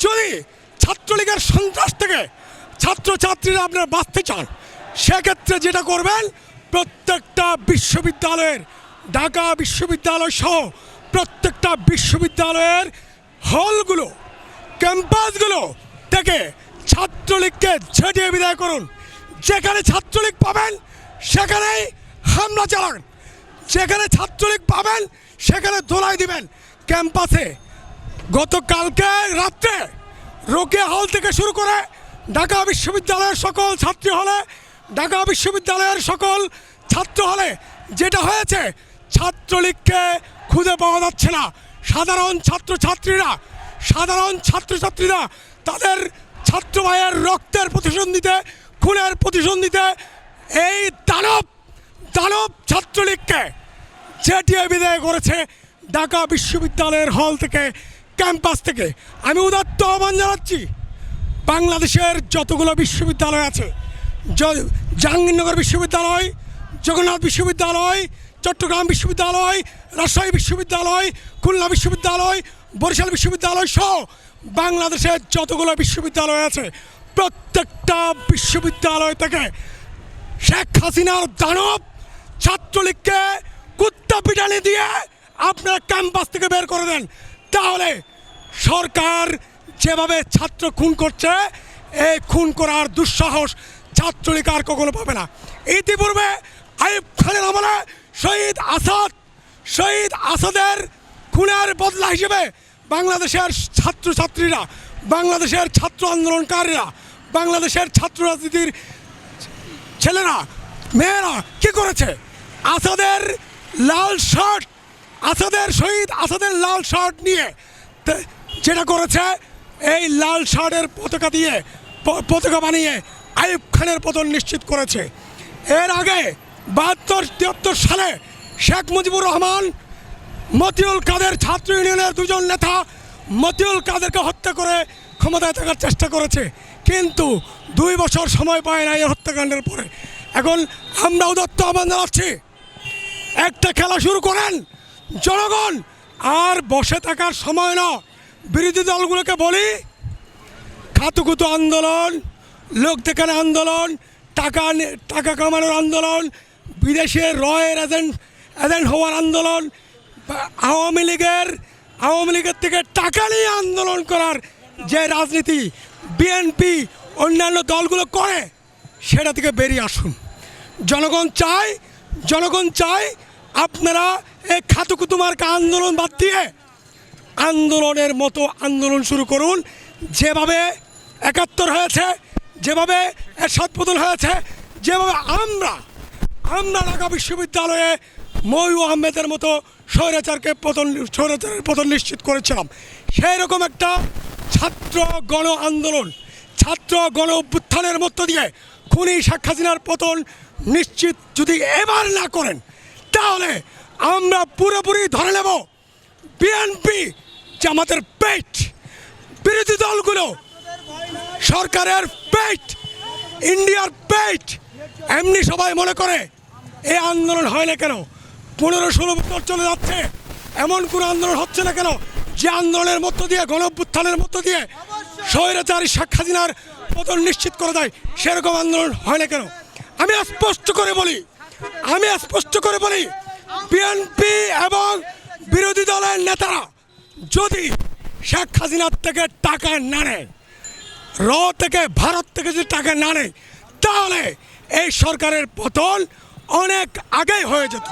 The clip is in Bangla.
যদি ছাত্রলীগের সন্ত্রাস থেকে ছাত্রছাত্রীরা আপনারা বাঁচতে চান, সেক্ষেত্রে যেটা করবেন, প্রত্যেকটা বিশ্ববিদ্যালয়ের, ঢাকা বিশ্ববিদ্যালয় সহ প্রত্যেকটা বিশ্ববিদ্যালয়ের হলগুলো, ক্যাম্পাসগুলো থেকে ছাত্রলীগকে ছেটিয়ে বিদায় করুন। যেখানে ছাত্রলীগ পাবেন, সেখানেই হামলা চালান। যেখানে ছাত্রলীগ পাবেন, সেখানে দোলাই দিবেন। ক্যাম্পাসে গতকালকে রাত্রে রোকেয়া হল থেকে শুরু করে ঢাকা বিশ্ববিদ্যালয়ের সকল ছাত্রী হলে, ঢাকা বিশ্ববিদ্যালয়ের সকল ছাত্র হলে যেটা হয়েছে, ছাত্রলীগকে খুঁজে পাওয়া যাচ্ছে না। সাধারণ ছাত্রছাত্রীরা সাধারণ ছাত্রছাত্রীরা তাদের ছাত্র ভাইয়ের রক্তের প্রতিশোধ নিতে খুনের প্রতিশোধ নিতে এই দানব দানব ছাত্রলীগকে চেটিয়ে বিদায় করেছে ঢাকা বিশ্ববিদ্যালয়ের হল থেকে ক্যাম্পাস থেকে। আমি উদাত্ত আহ্বান জানাচ্ছি, বাংলাদেশের যতগুলো বিশ্ববিদ্যালয় আছে জাহাঙ্গীরনগর বিশ্ববিদ্যালয়, জগন্নাথ বিশ্ববিদ্যালয়, চট্টগ্রাম বিশ্ববিদ্যালয়, রাজশাহী বিশ্ববিদ্যালয়, খুলনা বিশ্ববিদ্যালয়, বরিশাল বিশ্ববিদ্যালয় সহ বাংলাদেশের যতগুলো বিশ্ববিদ্যালয় আছে, প্রত্যেকটা বিশ্ববিদ্যালয় থেকে শেখ হাসিনার দানব ছাত্রলীগকে কুত্তা পিটানি দিয়ে আপনার ক্যাম্পাস থেকে বের করে দেন। তাহলে সরকার যেভাবে ছাত্র খুন করছে, এই খুন করার দুঃসাহস ছাত্রলীগ আর কখনো পাবে না। ইতিপূর্বে আইব খানের আমলে শহীদ আসাদ, শহীদ আসাদের খুনের বদলা হিসেবে বাংলাদেশের ছাত্রছাত্রীরা, বাংলাদেশের ছাত্র আন্দোলনকারীরা, বাংলাদেশের ছাত্র রাজনীতির ছেলেরা, মেয়েরা কি করেছে? আসাদের লাল শার্ট আসাদের শহীদ আসাদের লাল শার্ট নিয়ে যেটা করেছে, এই লাল শার্টের পতাকা দিয়ে পতাকা বানিয়ে আইব খানের পতন নিশ্চিত করেছে। এর আগে বাহাত্তর, তিয়াত্তর সালে শেখ মুজিবুর রহমান মতিউল কাদের ছাত্র ইউনিয়নের দুজন নেতা মতিউল কাদেরকে হত্যা করে ক্ষমতায় থাকার চেষ্টা করেছে। কিন্তু দুই বছর সময় পায় না এই হত্যাকাণ্ডের পরে। এখন আমরা উদত্ত আহ্বান জানাচ্ছি। একটা খেলা শুরু করেন জনগণ, আর বসে থাকার সময় না। বিরোধী দলগুলোকে বলি, খাতুকুতু আন্দোলন, লোক দেখানো আন্দোলন, টাকা টাকা কামানোর আন্দোলন, বিদেশে রয়ের এজেন্ট এজেন্ট হওয়ার আন্দোলন আওয়ামী লীগের আওয়ামী লীগের থেকে টাকা নিয়ে আন্দোলন করার যে রাজনীতি বিএনপি অন্যান্য দলগুলো করে, সেটা থেকে বেরিয়ে আসুন। জনগণ চায় জনগণ চায় আপনারা এই খাতুকুতুমার্কা আন্দোলন বাদ দিয়ে আন্দোলনের মতো আন্দোলন শুরু করুন। যেভাবে একাত্তর হয়েছে, যেভাবে এরশাদ পতন হয়েছে, যেভাবে আমরা আমরা ঢাকা বিশ্ববিদ্যালয়ে ময়ু আহমেদের মতো স্বৈরাচারকে পতন, স্বৈরাচারের পতন নিশ্চিত করেছিলাম। সেই রকম একটা ছাত্র গণ আন্দোলন, ছাত্র গণ অভ্যুত্থানের মধ্য দিয়ে খুনি শেখ হাসিনার পতন নিশ্চিত যদি এবার না করেন তাহলে আমরা পুরোপুরি ধরে নেব বিএনপি জামাতের পেট। বিরোধী দলগুলো, সরকারের পেট, ইন্ডিয়ার পেট। এমনি সবাই মনে করে এই আন্দোলন হয় না কেন? পনেরো ষোলো বছর চলে যাচ্ছে, এমন কোনো আন্দোলন হচ্ছে না কেন? যে আন্দোলনের মধ্য দিয়ে, গণঅভ্যুত্থানের মধ্য দিয়ে স্বৈরাচারী হাসিনার পতন নিশ্চিত করে দেয় সেরকম আন্দোলন হয় না কেন? আমি স্পষ্ট করে বলি আমি স্পষ্ট করে বলি বিএনপি এবং বিরোধী দলের নেতারা যদি শেখ হাসিনার থেকে টাকা না নেয়, র থেকে ভারত থেকে যদি টাকা না নেয়, তাহলে এই সরকারের পতন অনেক আগেই হয়ে যেত।